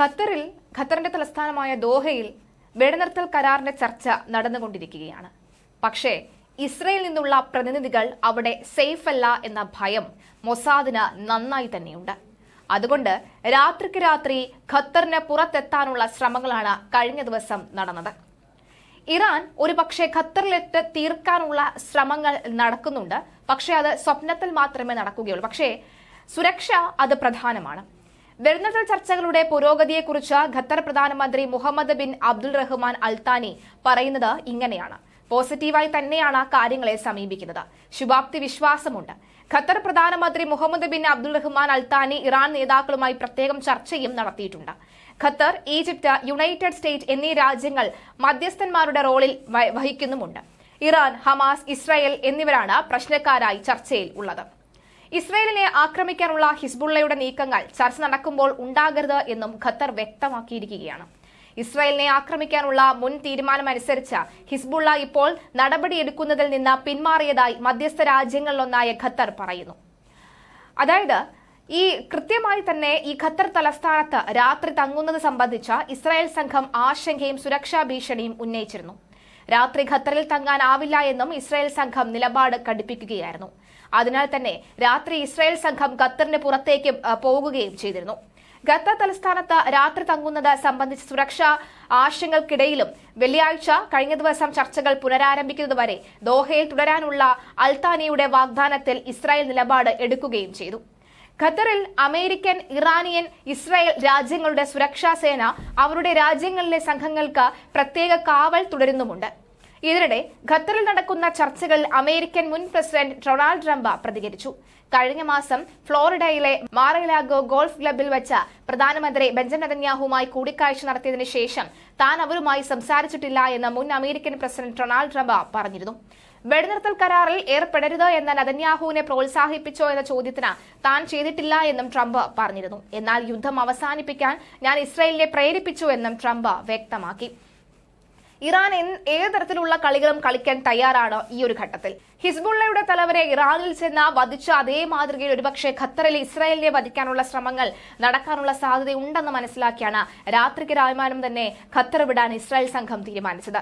ഖത്തറിൽ ഖത്തറിന്റെ തലസ്ഥാനമായ ദോഹയിൽ വെടിനിർത്തൽ കരാറിന്റെ ചർച്ച നടന്നുകൊണ്ടിരിക്കുകയാണ്. പക്ഷേ ഇസ്രയേൽ നിന്നുള്ള പ്രതിനിധികൾ അവിടെ സേഫ് അല്ല എന്ന ഭയം മൊസാദിന് നന്നായി തന്നെയുണ്ട്. അതുകൊണ്ട് രാത്രിക്ക് രാത്രി ഖത്തറിന് പുറത്തെത്താനുള്ള ശ്രമങ്ങളാണ് കഴിഞ്ഞ ദിവസം നടന്നത്. ഇറാൻ ഒരു പക്ഷേ ഖത്തറിലെത്ത് തീർക്കാനുള്ള ശ്രമങ്ങൾ നടക്കുന്നുണ്ട്. പക്ഷേ അത് സ്വപ്നത്തിൽ മാത്രമേ നടക്കുകയുള്ളൂ. പക്ഷേ സുരക്ഷ അത് പ്രധാനമാണ്. വെടിനിർത്തൽ ചർച്ചകളുടെ പുരോഗതിയെക്കുറിച്ച് ഖത്തർ പ്രധാനമന്ത്രി Mohammed bin Abdul Rahman Al Thani പറയുന്നത് ഇങ്ങനെയാണ്. പോസിറ്റീവായി തന്നെയാണ് കാര്യങ്ങളെ സമീപിക്കുന്നത്. ശുഭാപ്തി വിശ്വാസമുണ്ട്. ഖത്തർ പ്രധാനമന്ത്രി Mohammed bin Abdul Rahman Al Thani Iran നേതാക്കളുമായി പ്രത്യേകം ചർച്ചയും നടത്തിയിട്ടുണ്ട്. ഖത്തർ ഈജിപ്ത് യുണൈറ്റഡ് സ്റ്റേറ്റ് എന്നീ രാജ്യങ്ങൾ മധ്യസ്ഥന്മാരുടെ റോളിൽ വഹിക്കുന്നുമുണ്ട്. ഇറാൻ ഹമാസ് ഇസ്രായേൽ എന്നിവരാണ് പ്രശ്നക്കാരായി ചർച്ചയിൽ ഉള്ളത്. ഇസ്രായേലിനെ ആക്രമിക്കാനുള്ള ഹിസ്ബുള്ളയുടെ നീക്കങ്ങൾ ചർച്ച നടക്കുമ്പോൾ ഉണ്ടാകരുത് എന്നും ഖത്തർ വ്യക്തമാക്കിയിരിക്കുകയാണ്. ഇസ്രായേലിനെ ആക്രമിക്കാനുള്ള മുൻ തീരുമാനമനുസരിച്ച് ഹിസ്ബുള്ള ഇപ്പോൾ നടപടിയെടുക്കുന്നതിൽ നിന്ന് പിന്മാറിയതായി മധ്യസ്ഥ രാജ്യങ്ങളിലൊന്നായ ഖത്തർ പറയുന്നു. അതായത് ഈ കൃത്യമായി തന്നെ ഈ ഖത്തർ തലസ്ഥാനത്ത് രാത്രി തങ്ങുന്നത് സംബന്ധിച്ച ഇസ്രായേൽ സംഘം ആശങ്കയും സുരക്ഷാ ഭീഷണിയും ഉന്നയിച്ചിരുന്നു. രാത്രി ഖത്തറിൽ തങ്ങാനാവില്ല എന്നും ഇസ്രായേൽ സംഘം നിലപാട് കടുപ്പിക്കുകയായിരുന്നു. അതിനാൽ തന്നെ രാത്രി ഇസ്രായേൽ സംഘം ഖത്തറിന് പുറത്തേക്ക് പോകുകയും ചെയ്തിരുന്നു. ഖത്തർ തലസ്ഥാനത്ത് രാത്രി തങ്ങുന്നത് സംബന്ധിച്ച സുരക്ഷാ ആശങ്കകൾക്കിടയിലും വെള്ളിയാഴ്ച കഴിഞ്ഞ ദിവസം ചർച്ചകൾ പുനരാരംഭിക്കുന്നതുവരെ ദോഹയിൽ തുടരാനുള്ള അൽത്താനിയുടെ വാഗ്ദാനത്തിൽ ഇസ്രായേൽ നിലപാട് എടുക്കുകയും ചെയ്തു. ഖത്തറിൽ അമേരിക്കൻ ഇറാനിയൻ ഇസ്രായേൽ രാജ്യങ്ങളുടെ സുരക്ഷാ സേന അവരുടെ രാജ്യങ്ങളിലെ സംഘങ്ങൾക്ക് പ്രത്യേക കാവൽ തുടരുന്നുമുണ്ട്. ഇതിനിടെ ഖത്തറിൽ നടക്കുന്ന ചർച്ചകൾ അമേരിക്കൻ മുൻ പ്രസിഡന്റ് ഡൊണാൾഡ് ട്രംപ് പ്രതികരിച്ചു. കഴിഞ്ഞ മാസം ഫ്ലോറിഡയിലെ മാറലാഗോ ഗോൾഫ് ക്ലബിൽ വെച്ച പ്രധാനമന്ത്രി ബെഞ്ചമിൻ നെതന്യാഹുമായി കൂടിക്കാഴ്ച നടത്തിയതിനു ശേഷം താൻ അവരുമായി സംസാരിച്ചിട്ടില്ല എന്ന് മുൻ അമേരിക്കൻ പ്രസിഡന്റ് ഡൊണാൾഡ് ട്രംപ് പറഞ്ഞിരുന്നു. വെടിനിർത്തൽ കരാറിൽ ഏർപ്പെടരുത് എന്ന നതന്യാഹുവിനെ പ്രോത്സാഹിപ്പിച്ചോ എന്ന ചോദ്യത്തിന് താൻ ചെയ്തിട്ടില്ല എന്നും ട്രംപ് പറഞ്ഞിരുന്നു. എന്നാൽ യുദ്ധം അവസാനിപ്പിക്കാൻ ഞാൻ ഇസ്രായേലിനെ പ്രേരിപ്പിച്ചു എന്നും ട്രംപ് വ്യക്തമാക്കി. ഇറാൻ ഏത് തരത്തിലുള്ള കളികളും കളിക്കാൻ തയ്യാറാണ് ഈ ഒരു ഘട്ടത്തിൽ. ഹിസ്ബുള്ളയുടെ തലവരെ ഇറാനിൽ ചെന്ന് വധിച്ച അതേ മാതൃകയിൽ ഒരുപക്ഷെ ഖത്തറിൽ ഇസ്രായേലിനെ വധിക്കാനുള്ള ശ്രമങ്ങൾ നടക്കാനുള്ള സാധ്യതയുണ്ടെന്ന് മനസ്സിലാക്കിയാണ് രാത്രിക്ക് രാമാനം തന്നെ ഖത്തർ വിടാൻ ഇസ്രായേൽ സംഘം തീരുമാനിച്ചത്.